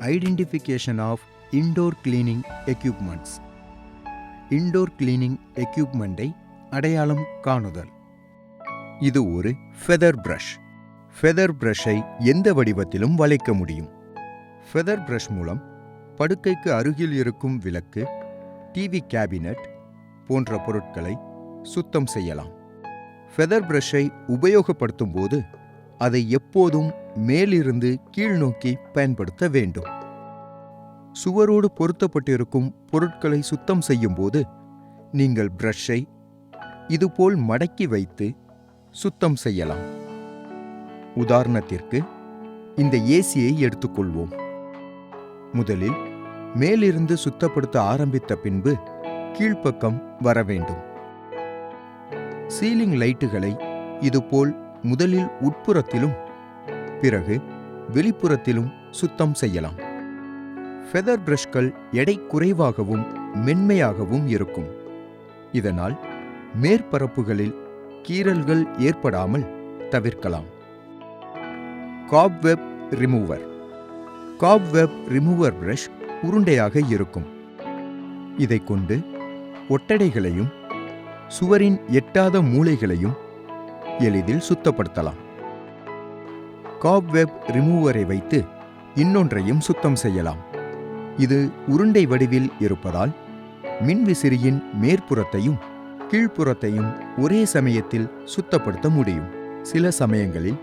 Identification of indoor cleaning equipments indoor cleaning எக்யூப்மெண்ட்டை அடையாளம் காணுதல். இது ஒரு ஃபெதர் பிரஷ் ஃபெதர் பிரஷை எந்த வடிவத்திலும் வளைக்க முடியும். ஃபெதர் பிரஷ் மூலம் படுக்கைக்கு அருகில் இருக்கும் விளக்கு டிவி கேபினட் போன்ற பொருட்களை சுத்தம் செய்யலாம். ஃபெதர் பிரஷை உபயோகப்படுத்தும் போது அதை எப்போதும் மேலிருந்து கீழ்நோக்கி பயன்படுத்த வேண்டும். சுவரோடு பொருத்தப்பட்டிருக்கும் பொருட்களை சுத்தம் செய்யும் போது நீங்கள் பிரஷை இதுபோல் மடக்கி வைத்து சுத்தம் செய்யலாம். உதாரணத்திற்கு இந்த ஏசியை எடுத்துக்கொள்வோம். முதலில் மேலிருந்து சுத்தப்படுத்த ஆரம்பித்த பின்பு கீழ்ப்பக்கம் வர வேண்டும். சீலிங் லைட்டுகளை இதுபோல் முதலில் உட்புறத்திலும் பிறகு வெளிப்புறத்திலும் சுத்தம் செய்யலாம். ஃபெதர் பிரஷ்கள் எடை குறைவாகவும் மென்மையாகவும் இருக்கும். இதனால் மேற்பரப்புகளில் கீறல்கள் ஏற்படாமல் தவிர்க்கலாம். Cobweb remover cobweb remover brush உருண்டையாக இருக்கும். இதைக் கொண்டு ஒட்டடைகளையும் சுவரின் எட்டாத மூளைகளையும் எளிதில் சுத்தப்படுத்தலாம். காப்வெப் ரிமூவரை வைத்து இன்னொன்றையும் சுத்தம் செய்யலாம். இது உருண்டை வடிவில் இருப்பதால் மின்விசிறியின் மேற்புறத்தையும் கீழ்ப்புறத்தையும் ஒரே சமயத்தில் சுத்தப்படுத்த முடியும். சில சமயங்களில்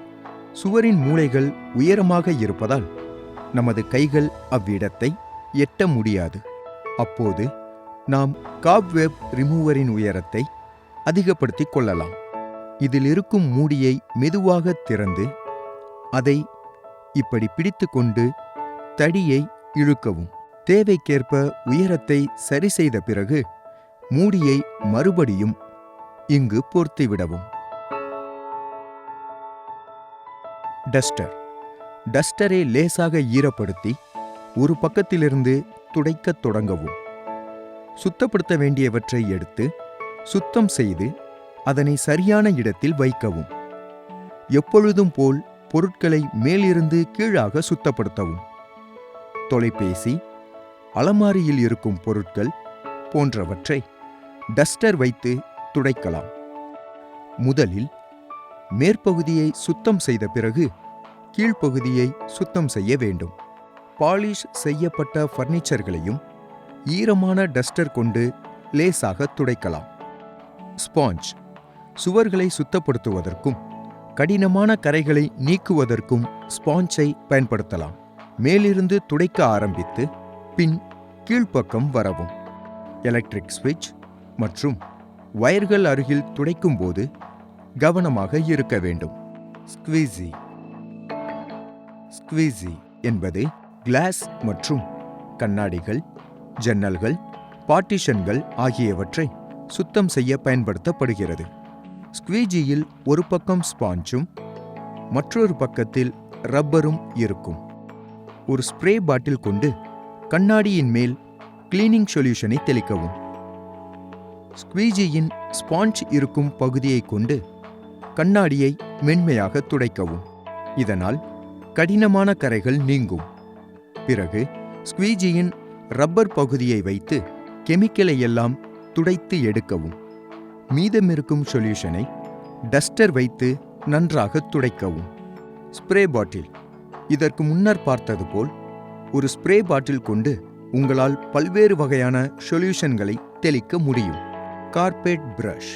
சுவரின் மூளைகள் உயரமாக இருப்பதால் நமது கைகள் அவ்விடத்தை எட்ட முடியாது. அப்போது நாம் காப்வெப் ரிமூவரின் உயரத்தை அதிகப்படுத்திக் கொள்ளலாம். இதில் இருக்கும் மூடியை மெதுவாக திறந்து அதை இப்படி பிடித்துக்கொண்டு தடியை இழுக்கவும். தேவைக்கேற்ப உயரத்தை சரி செய்த பிறகு மூடியை மறுபடியும் இங்கு பொருத்திவிடவும். டஸ்டர். டஸ்டரை லேசாக ஈரப்படுத்தி ஒரு பக்கத்திலிருந்து துடைக்கத் தொடங்கவும். சுத்தப்படுத்த வேண்டியவற்றை எடுத்து சுத்தம் செய்து அதனை சரியான இடத்தில் வைக்கவும். எப்பொழுதும் போல் பொருட்களை மேலிருந்து கீழாக சுத்தப்படுத்தவும். தொலைபேசி அலமாரியில் இருக்கும் பொருட்கள் போன்றவற்றை டஸ்டர் வைத்து துடைக்கலாம். முதலில் மேற்பகுதியை சுத்தம் செய்த பிறகு கீழ்ப்பகுதியை சுத்தம் செய்ய வேண்டும். பாலிஷ் செய்யப்பட்ட ஃபர்னிச்சர்களையும் ஈரமான டஸ்டர் கொண்டு லேசாக துடைக்கலாம். ஸ்பாஞ்ச் சுவர்களை சுத்தப்படுத்துவதற்கும் கடினமான கரைகளை நீக்குவதற்கும் ஸ்பாஞ்சை பயன்படுத்தலாம். மேலிருந்து துடைக்க ஆரம்பித்து பின் கீழ்ப்பக்கம் வரவும். எலக்ட்ரிக் ஸ்விட்ச் மற்றும் வயர்கள் அருகில் துடைக்கும் போது கவனமாக இருக்க வேண்டும். ஸ்குவீசி ஸ்குவீசி என்பது கிளாஸ் மற்றும் கண்ணாடிகள் ஜன்னல்கள் பார்ட்டிஷன்கள் ஆகியவற்றை சுத்தம் செய்ய பயன்படுத்தப்படுகிறது. ஸ்குவீஜியில் ஒரு பக்கம் ஸ்பாஞ்சும் மற்றொரு பக்கத்தில் ரப்பரும் இருக்கும். ஒரு ஸ்ப்ரே பாட்டில் கொண்டு கண்ணாடியின் மேல் கிளீனிங் சொல்யூஷனை தெளிக்கவும். ஸ்குவீஜியின் ஸ்பாஞ்ச் இருக்கும் பகுதியை கொண்டு கண்ணாடியை மென்மையாக துடைக்கவும். இதனால் கடினமான கரைகள் நீங்கும். பிறகு ஸ்குவீஜியின் ரப்பர் பகுதியை வைத்து கெமிக்கலை எல்லாம் துடைத்து எடுக்கவும். மீதமிருக்கும் சொல்யூஷனை டஸ்டர் வைத்து நன்றாக துடைக்கவும். Spray bottle. இதற்கு முன்னர் பார்த்தது போல் ஒரு ஸ்ப்ரே பாட்டில் கொண்டு உங்களால் பல்வேறு வகையான சொல்யூஷன்களை தெளிக்க முடியும். Carpet brush.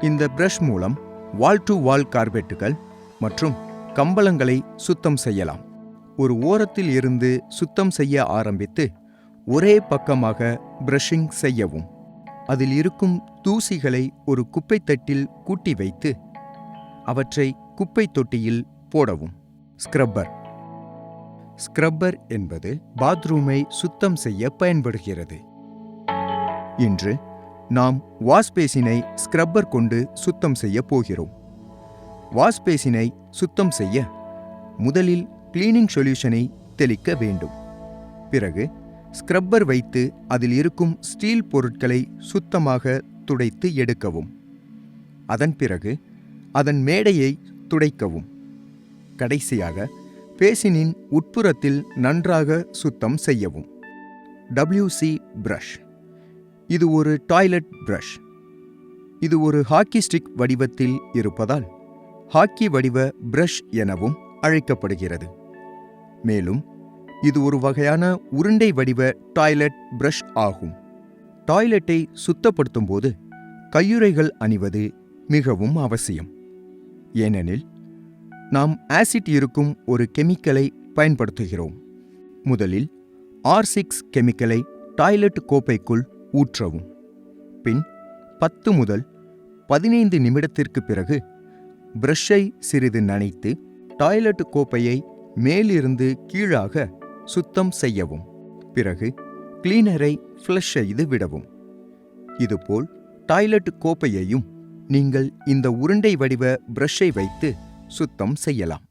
இந்த பிரஷ் மூலம் வால் டு வால் கார்பெட்டுகள் மற்றும் கம்பளங்களை சுத்தம் செய்யலாம். ஒரு ஓரத்தில் இருந்து சுத்தம் செய்ய ஆரம்பித்து ஒரே பக்கமாக பிரஷிங் செய்யவும். அதில் இருக்கும் தூசிகளை ஒரு குப்பை தட்டில் கூட்டி வைத்து அவற்றை குப்பை தொட்டியில் போடவும். ஸ்க்ரப்பர். ஸ்க்ரப்பர் என்பது பாத்ரூமை சுத்தம் செய்ய பயன்படுகிறது. இன்று நாம் வாஷ்பேசினை ஸ்க்ரப்பர் கொண்டு சுத்தம் செய்ய போகிறோம். வாஷ்பேசினை சுத்தம் செய்ய முதலில் கிளீனிங் சொல்யூஷனை தெளிக்க வேண்டும். பிறகு ஸ்க்ரப்பர் வைத்து அதில் இருக்கும் ஸ்டீல் பொருட்களை சுத்தமாக துடைத்து எடுக்கவும். அதன் பிறகு அதன் மேடையை துடைக்கவும். கடைசியாக பேசினின் உட்புறத்தில் நன்றாக சுத்தம் செய்யவும். டபிள்யூசி பிரஷ் இது ஒரு டாய்லெட் பிரஷ் இது ஒரு ஹாக்கி ஸ்டிக் வடிவத்தில் இருப்பதால் ஹாக்கி வடிவ பிரஷ் எனவும் அழைக்கப்படுகிறது. மேலும் இது ஒரு வகையான உருண்டை வடிவ டாய்லெட் பிரஷ் ஆகும். டாய்லெட்டை சுத்தப்படுத்தும் போது கையுறைகள் அணிவது மிகவும் அவசியம். ஏனெனில் நாம் ஆசிட் இருக்கும் ஒரு கெமிக்கலை பயன்படுத்துகிறோம். முதலில் ஆர் சிக்ஸ் கெமிக்கலை டாய்லெட் கோப்பைக்குள் ஊற்றவும். பின் பத்து முதல் பதினைந்து நிமிடத்திற்கு பிறகு பிரஷ்ஷை சிறிது நனைத்து டாய்லெட் கோப்பையை மேலிருந்து கீழாக சுத்தம் செய்யவும் பிறகு கிளீனரை ஃப்ளஷ் செய்து விடவும். இதுபோல் டாய்லெட் கோப்பையையும் நீங்கள் இந்த உருண்டை வடிவ பிரஷை வைத்து சுத்தம் செய்யலாம்.